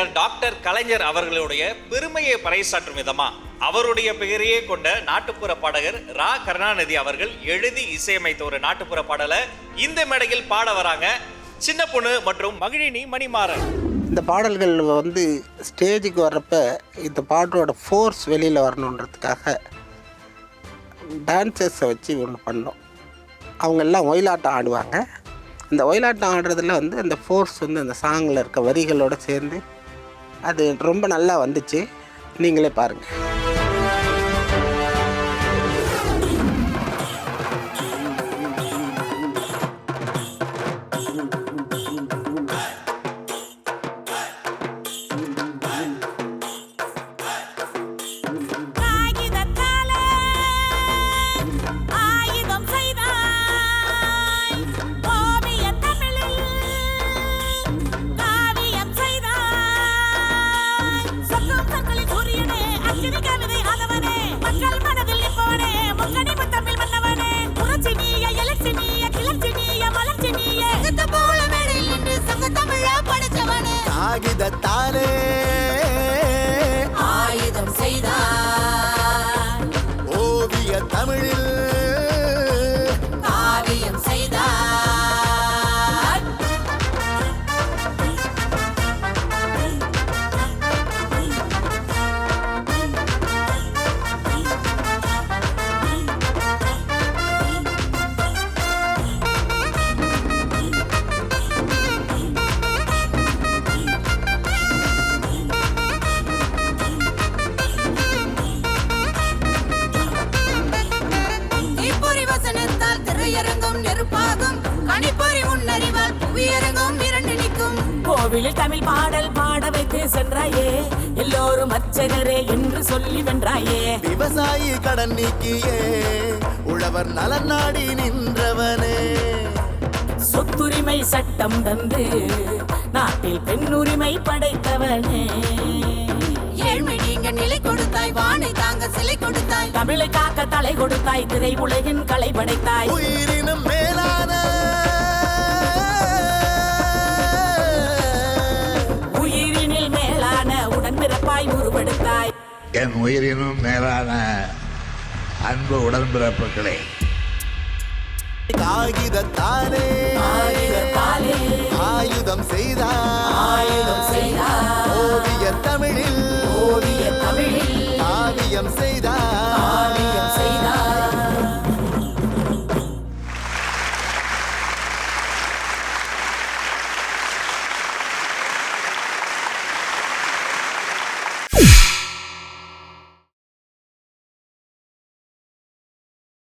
கவிஞர் டாக்டர் கலைஞர் அவர்களுடைய பெருமையை பறைசாற்றும் விதமா அவருடைய பெயரையே கொண்ட நாட்டுப்புற பாடகர் ரா கருணாநிதி அவர்கள் எழுதி இசையமைத்த ஒரு நாட்டுப்புற பாடலை இந்த மேடையில் பாட வராங்க. சின்ன பொண்ணு மற்றும் மகிழினி மணிமாறன். இந்த பாடல்கள் வந்து ஸ்டேஜுக்கு வர்றப்ப இந்த பாட்டோட ஃபோர்ஸ் வெளியில் வரணுன்றதுக்காக டான்சர்ஸை வச்சு ஒன்று பண்ணோம். அவங்க எல்லாம் ஒயிலாட்டம் ஆடுவாங்க. அந்த ஒயிலாட்டம் ஆடுறதுல வந்து அந்த ஃபோர்ஸ் வந்து அந்த சாங்கில் இருக்க வரிகளோடு சேர்ந்து அது ரொம்ப நல்லா வந்துச்சு. நீங்களே பாருங்கள் சூரியனே அக்கினி கவிதை ஆதவனே மக்கள் மனதில் நிற்பவனே முக்கணி முத்தமிழ் மன்னவனே. புரட்சி நீய எழுச்சி நீய கிளர்ச்சி நீய மலர்ச்சி நீய. சங்கத்த போல மேடையில் நின்று சங்க தமிழா படிச்சவனே காகிதத்தாலே கோவிலில் தமிழ் பாடல் பாட வைத்து சென்றாயே. எல்லோரும் அர்ச்சகரே என்று சொல்லி வென்றாயே. விவசாயி கடன் நீக்கியே. உழவர் நலன் நாடி நின்றவனே. சொத்துரிமை சட்டம் தந்து நாட்டில் பெண்ணுரிமை படைத்தவனே. ஏழ்மை நீங்க நிலை கொடுத்தாய் வானை தாங்க சிலை கொடுத்தாய். தமிழை காக்க தலை கொடுத்தாய் திரை உலகின் கலை படைத்தாய். உயிரினும் மேலான உருவெடுத்தாய் என் உயிரினும் மேலான அன்பு உடன்பிறப்புகளே. காகிதத்தாலே ஆயுதம் செய்தார் ஆயுதம் செய்தாய் ஓவிய தமிழில். ஓவிய தமிழில். காவியம் செய்தார்